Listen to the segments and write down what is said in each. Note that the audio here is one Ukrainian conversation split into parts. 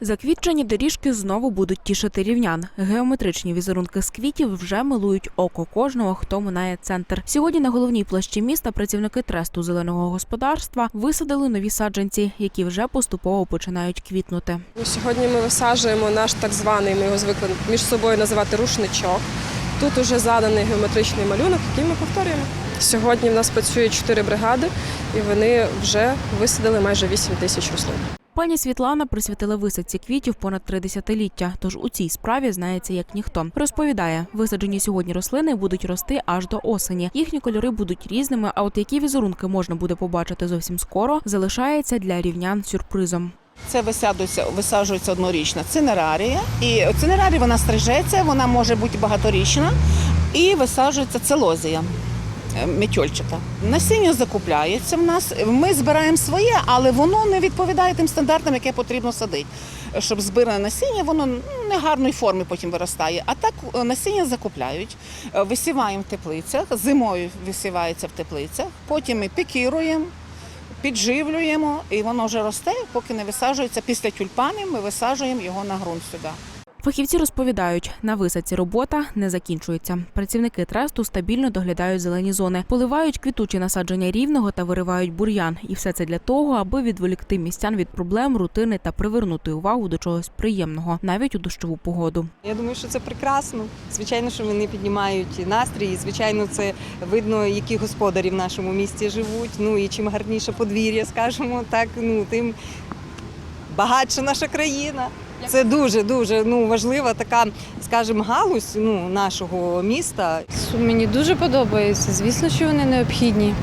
Заквітчені доріжки знову будуть тішити рівнян. Геометричні візерунки з квітів вже милують око кожного, хто минає центр. Сьогодні на головній площі міста працівники тресту зеленого господарства висадили нові саджанці, які вже поступово починають квітнути. Ну, Сьогодні ми висаджуємо наш так званий, ми його звикли між собою називати рушничок. Тут уже заданий геометричний малюнок, який ми повторюємо. Сьогодні в нас працює чотири бригади, і вони вже висадили майже 8 тисяч рослин. Пані Світлана присвятила висадці квітів понад три десятиліття, тож у цій справі знається як ніхто. Розповідає, висаджені сьогодні рослини будуть рости аж до осені. Їхні кольори будуть різними. А от які візерунки можна буде побачити зовсім скоро, залишається для рівнян сюрпризом. Це висаджується, висаджується однорічна цинерарія. І цинерарія вона стрижеться, вона може бути багаторічна. І висаджується целозія е. Насіння закупляється в нас. Ми збираємо своє, але воно не відповідає тим стандартам, яке потрібно садити. Щоб збиране насіння, воно не гарної форми потім виростає. А так е, насіння закупляють, е, висіваємо в теплицях, зимою висівається в теплицях, потім ми пікіруємо, підживлюємо, і воно вже росте, поки не висаджується. Після тюльпанів ми висаджуємо його на ґрунт сюди. Фахівці розповідають, на висадці робота не закінчується. Працівники тресту стабільно доглядають зелені зони, поливають квітучі насадження рівного та виривають бур'ян. І все це для того, аби відволікти містян від проблем, рутини та привернути увагу до чогось приємного, навіть у дощову погоду. Я думаю, що це прекрасно. Звичайно, що вони піднімають настрій. Звичайно, це видно, які господарі в нашому місті живуть. Ну і чим гарніше подвір'я, скажімо так, ну тим багатша наша країна. Це дуже дуже ну важлива така, скажімо, галузь ну нашого міста. Мені дуже подобається. Звісно, що вони необхідні.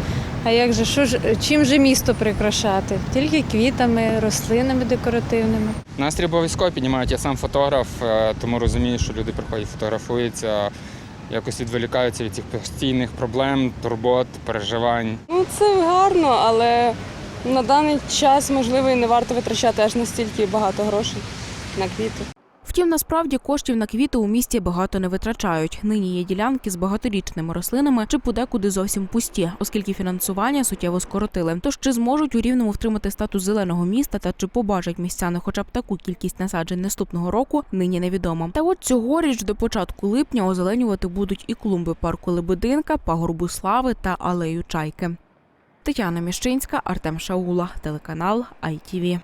А як же що ж чим же місто прикрашати? Тільки квітами, рослинами декоративними. Настрій обов'язково піднімають. Я сам фотограф, е, тому розумію, що люди приходять, фотографуються, якось відволікаються від цих постійних проблем, турбот, переживань. Ну це гарно, але на даний час можливо і не варто витрачати аж настільки багато грошей на квіти. Втім, насправді коштів на квіти у місті багато не витрачають. Нині є ділянки з багаторічними рослинами чи подекуди зовсім пусті, оскільки фінансування суттєво скоротили. Тож чи зможуть у рівному втримати статус зеленого міста та чи побачать містяни хоча б таку кількість насаджень наступного року, нині невідомо. Та от цьогоріч до початку липня озеленювати будуть і клумби парку Лебединка, пагорбу слави та алею чайки. Тетяна Міщинська, Артем Шаула, телеканал ITV.